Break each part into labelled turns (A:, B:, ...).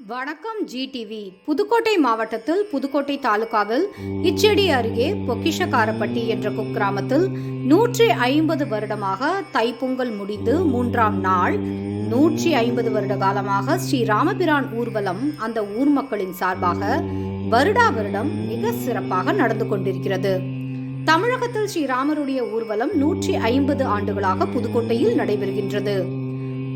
A: வணக்கம் ஜிடிவி புதுக்கோட்டை மாவட்டத்தில் புதுக்கோட்டை தாலுகாவில் இச்செடி அருகே பொக்கிஷக்காரப்பட்டி என்ற குக்கிராமத்தில் நூற்றி ஐம்பது வருடமாக தைப்பொங்கல் முடிந்து மூன்றாம் நாள் நூற்றி ஐம்பது வருட காலமாக ஸ்ரீ ராமபிரான் ஊர்வலம் அந்த ஊர் மக்களின் சார்பாக வருடா வருடம் மிக சிறப்பாக நடந்து கொண்டிருக்கிறது. தமிழகத்தில் ஸ்ரீராமருடைய ஊர்வலம் நூற்றி ஐம்பது ஆண்டுகளாக புதுக்கோட்டையில் நடைபெறுகின்றது.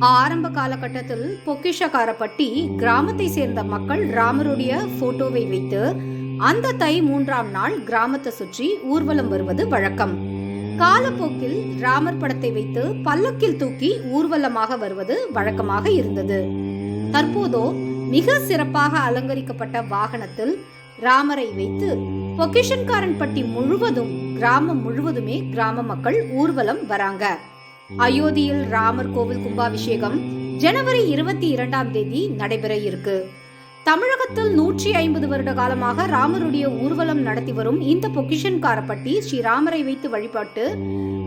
A: ஆரம்ப காலகட்டத்தில் பொக்கிஷக்காரப்பட்டி கிராமத்தை சேர்ந்த மக்கள் ராமருடைய போட்டோவை வைத்து அந்த தை மூன்றாம் நாள் கிராமத்தை சுற்றி ஊர்வலம் வருவது வழக்கம். காலப்போக்கில் ராமர் படத்தை வைத்து பல்லக்கில் தூக்கி ஊர்வலமாக வருவது வழக்கமாக இருந்தது. தற்போதோ மிக சிறப்பாக அலங்கரிக்கப்பட்ட வாகனத்தில் ராமரை வைத்து பொக்கிஷன்காரன்பட்டி முழுவதும் கிராமம் முழுவதுமே கிராம மக்கள் ஊர்வலம் வராங்க. அயோத்தியில் ராமர் கோவில் கும்பாபிஷேகம் ஜனவரி இருபத்தி இரண்டாம் தேதி நடைபெற இருக்கு. தமிழகத்தில் நூற்றி ஐம்பது வருட காலமாக ராமருடைய ஊர்வலம் நடத்தி வரும் இந்த பொக்கிஷன்காரப்பட்டி ஸ்ரீ ராமரை வைத்து வழிபாட்டு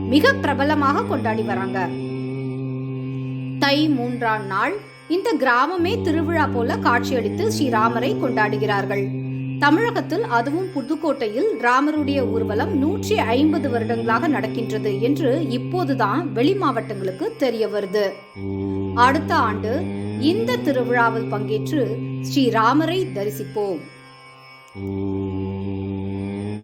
A: மிக பிரபலமாக கொண்டாடி வராங்க. தை மூன்றாம் நாள் இந்த கிராமமே திருவிழா போல காட்சியளித்து ஸ்ரீராமரை கொண்டாடுகிறார்கள். தமிழகத்தில் அதுவும் புதுக்கோட்டையில் ராமருடைய ஊர்வலம் நூற்றி ஐம்பது வருடங்களாக நடக்கின்றது என்று இப்போதுதான் வெளி மாவட்டங்களுக்கு தெரிய வருது. அடுத்த ஆண்டு இந்த திருவிழாவில் பங்கேற்று ஸ்ரீராமரை தரிசிப்போம்.